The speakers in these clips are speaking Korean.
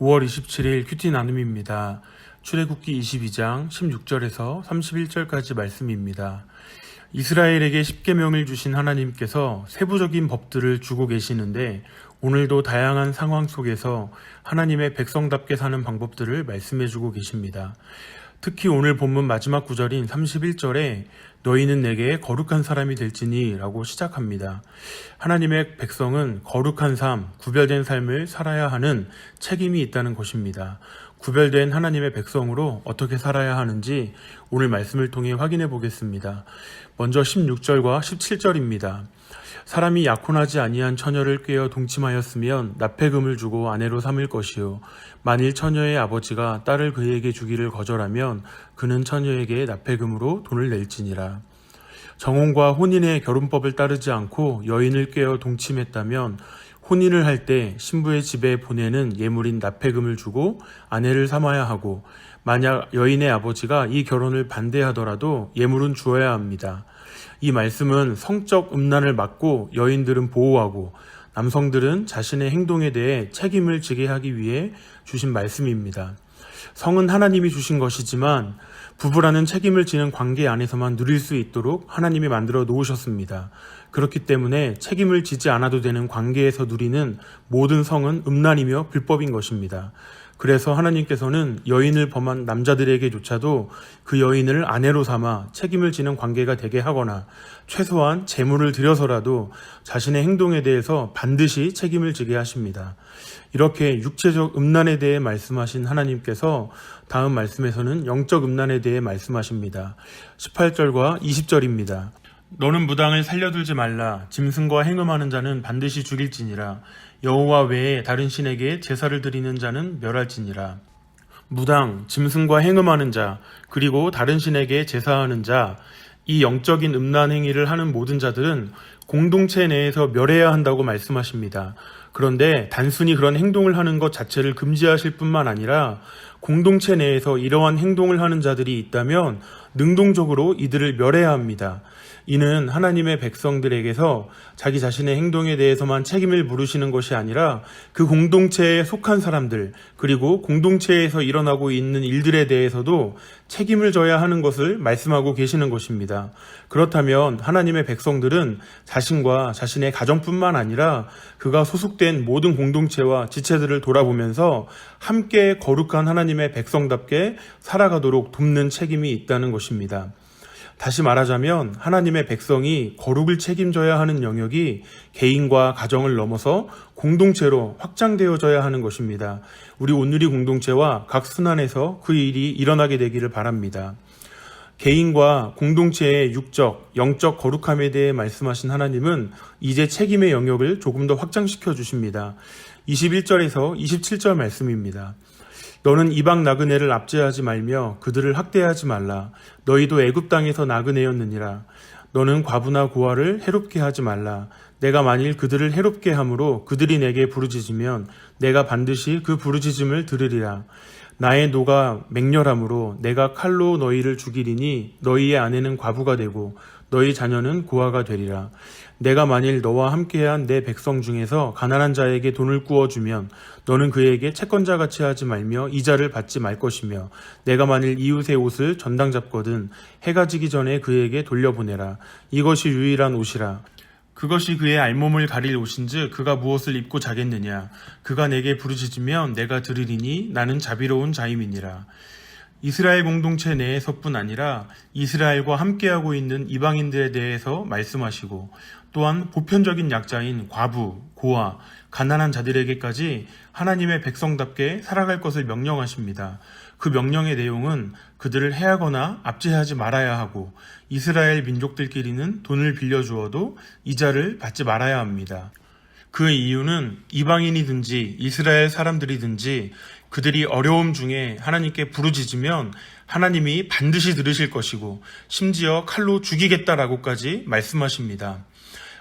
5월 27일 큐티 나눔입니다. 출애굽기 22장 16절에서 31절까지 말씀입니다. 이스라엘에게 십계명을 주신 하나님께서 세부적인 법들을 주고 계시는데 오늘도 다양한 상황 속에서 하나님의 백성답게 사는 방법들을 말씀해 주고 계십니다. 특히 오늘 본문 마지막 구절인 31절에 너희는 내게 거룩한 사람이 될지니 라고 시작합니다. 하나님의 백성은 거룩한 삶, 구별된 삶을 살아야 하는 책임이 있다는 것입니다. 구별된 하나님의 백성으로 어떻게 살아야 하는지 오늘 말씀을 통해 확인해 보겠습니다. 먼저 16절과 17절입니다. 사람이 약혼하지 아니한 처녀를 꿰어 동침하였으면 납폐금을 주고 아내로 삼을 것이요 만일 처녀의 아버지가 딸을 그에게 주기를 거절하면 그는 처녀에게 납폐금으로 돈을 낼지니라 정혼과 혼인의 결혼법을 따르지 않고 여인을 꿰어 동침했다면 혼인을 할 때 신부의 집에 보내는 예물인 납폐금을 주고 아내를 삼아야 하고 만약 여인의 아버지가 이 결혼을 반대하더라도 예물은 주어야 합니다. 이 말씀은 성적 음란을 막고 여인들은 보호하고 남성들은 자신의 행동에 대해 책임을 지게 하기 위해 주신 말씀입니다. 성은 하나님이 주신 것이지만 부부라는 책임을 지는 관계 안에서만 누릴 수 있도록 하나님이 만들어 놓으셨습니다. 그렇기 때문에 책임을 지지 않아도 되는 관계에서 누리는 모든 성은 음란이며 불법인 것입니다. 그래서 하나님께서는 여인을 범한 남자들에게조차도 그 여인을 아내로 삼아 책임을 지는 관계가 되게 하거나 최소한 재물을 들여서라도 자신의 행동에 대해서 반드시 책임을 지게 하십니다. 이렇게 육체적 음란에 대해 말씀하신 하나님께서 다음 말씀에서는 영적 음란에 대해 말씀하십니다. 18절과 20절입니다. 너는 무당을 살려둘지 말라. 짐승과 행음하는 자는 반드시 죽일지니라. 여호와 외에 다른 신에게 제사를 드리는 자는 멸할지니라. 무당, 짐승과 행음하는 자, 그리고 다른 신에게 제사하는 자, 이 영적인 음란 행위를 하는 모든 자들은 공동체 내에서 멸해야 한다고 말씀하십니다. 그런데 단순히 그런 행동을 하는 것 자체를 금지하실 뿐만 아니라 공동체 내에서 이러한 행동을 하는 자들이 있다면 능동적으로 이들을 멸해야 합니다. 이는 하나님의 백성들에게서 자기 자신의 행동에 대해서만 책임을 물으시는 것이 아니라 그 공동체에 속한 사람들, 그리고 공동체에서 일어나고 있는 일들에 대해서도 책임을 져야 하는 것을 말씀하고 계시는 것입니다. 그렇다면 하나님의 백성들은 자신과 자신의 가정뿐만 아니라 그가 소속된 모든 공동체와 지체들을 돌아보면서 함께 거룩한 하나님의 백성답게 살아가도록 돕는 책임이 있다는 것입니다. 다시 말하자면 하나님의 백성이 거룩을 책임져야 하는 영역이 개인과 가정을 넘어서 공동체로 확장되어져야 하는 것입니다. 우리 오늘이 공동체와 각 순환에서 그 일이 일어나게 되기를 바랍니다. 개인과 공동체의 육적, 영적 거룩함에 대해 말씀하신 하나님은 이제 책임의 영역을 조금 더 확장시켜 주십니다. 21절에서 27절 말씀입니다. 너는 이방 나그네를 압제하지 말며 그들을 학대하지 말라. 너희도 애굽 땅에서 나그네였느니라. 너는 과부나 고아를 해롭게 하지 말라. 내가 만일 그들을 해롭게 함으로 그들이 내게 부르짖으면 내가 반드시 그 부르짖음을 들으리라. 나의 노가 맹렬함으로 내가 칼로 너희를 죽이리니 너희의 아내는 과부가 되고 너희 자녀는 고아가 되리라. 내가 만일 너와 함께한 내 백성 중에서 가난한 자에게 돈을 구워주면 너는 그에게 채권자 같이 하지 말며 이자를 받지 말 것이며 내가 만일 이웃의 옷을 전당 잡거든 해가 지기 전에 그에게 돌려보내라. 이것이 유일한 옷이라. 그것이 그의 알몸을 가릴 옷인즉 그가 무엇을 입고 자겠느냐 그가 내게 부르짖으면 내가 들으리니 나는 자비로운 자임이니라 이스라엘 공동체 내에서뿐 아니라 이스라엘과 함께하고 있는 이방인들에 대해서 말씀하시고 또한 보편적인 약자인 과부, 고아, 가난한 자들에게까지 하나님의 백성답게 살아갈 것을 명령하십니다. 그 명령의 내용은 그들을 해하거나 압제하지 말아야 하고 이스라엘 민족들끼리는 돈을 빌려주어도 이자를 받지 말아야 합니다. 그 이유는 이방인이든지 이스라엘 사람들이든지 그들이 어려움 중에 하나님께 부르짖으면 하나님이 반드시 들으실 것이고 심지어 칼로 죽이겠다라고까지 말씀하십니다.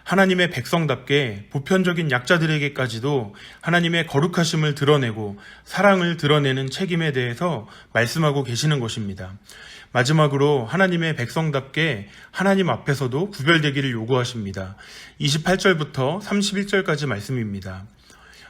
하나님의 백성답게 보편적인 약자들에게까지도 하나님의 거룩하심을 드러내고 사랑을 드러내는 책임에 대해서 말씀하고 계시는 것입니다. 마지막으로 하나님의 백성답게 하나님 앞에서도 구별되기를 요구하십니다. 28절부터 31절까지 말씀입니다.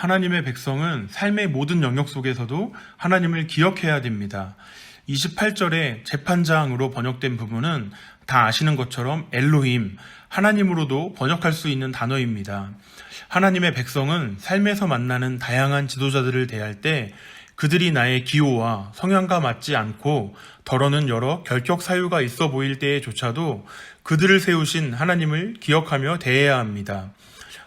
하나님의 백성은 삶의 모든 영역 속에서도 하나님을 기억해야 됩니다. 28절에 재판장으로 번역된 부분은 다 아시는 것처럼 엘로힘, 하나님으로도 번역할 수 있는 단어입니다. 하나님의 백성은 삶에서 만나는 다양한 지도자들을 대할 때 그들이 나의 기호와 성향과 맞지 않고 덜어는 여러 결격 사유가 있어 보일 때에조차도 그들을 세우신 하나님을 기억하며 대해야 합니다.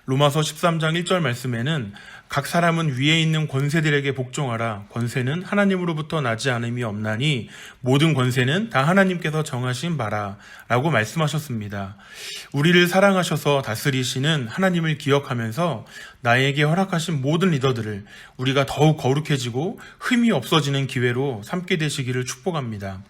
로마서 13장 1절 말씀에는 각 사람은 위에 있는 권세들에게 복종하라. 권세는 하나님으로부터 나지 않음이 없나니 모든 권세는 다 하나님께서 정하신 바라. 라고 말씀하셨습니다. 우리를 사랑하셔서 다스리시는 하나님을 기억하면서 나에게 허락하신 모든 리더들을 우리가 더욱 거룩해지고 흠이 없어지는 기회로 삼게 되시기를 축복합니다.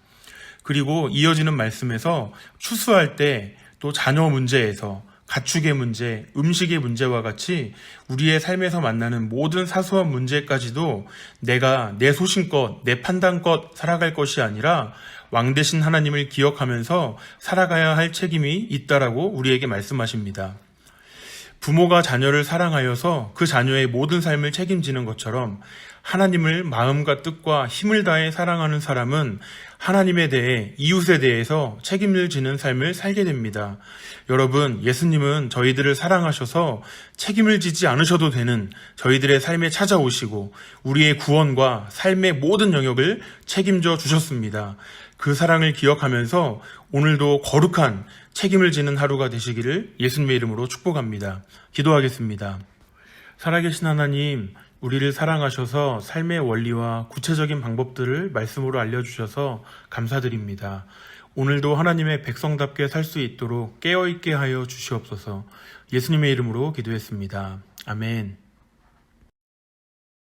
그리고 이어지는 말씀에서 추수할 때 또 자녀 문제에서 가축의 문제, 음식의 문제와 같이 우리의 삶에서 만나는 모든 사소한 문제까지도 내가 내 소신껏, 내 판단껏 살아갈 것이 아니라 왕 대신 하나님을 기억하면서 살아가야 할 책임이 있다라고 우리에게 말씀하십니다. 부모가 자녀를 사랑하여서 그 자녀의 모든 삶을 책임지는 것처럼 하나님을 마음과 뜻과 힘을 다해 사랑하는 사람은 하나님에 대해 이웃에 대해서 책임을 지는 삶을 살게 됩니다. 여러분, 예수님은 저희들을 사랑하셔서 책임을 지지 않으셔도 되는 저희들의 삶에 찾아오시고 우리의 구원과 삶의 모든 영역을 책임져 주셨습니다. 그 사랑을 기억하면서 오늘도 거룩한 책임을 지는 하루가 되시기를 예수님의 이름으로 축복합니다. 기도하겠습니다. 살아계신 하나님, 우리를 사랑하셔서 삶의 원리와 구체적인 방법들을 말씀으로 알려주셔서 감사드립니다. 오늘도 하나님의 백성답게 살 수 있도록 깨어있게 하여 주시옵소서 예수님의 이름으로 기도했습니다. 아멘.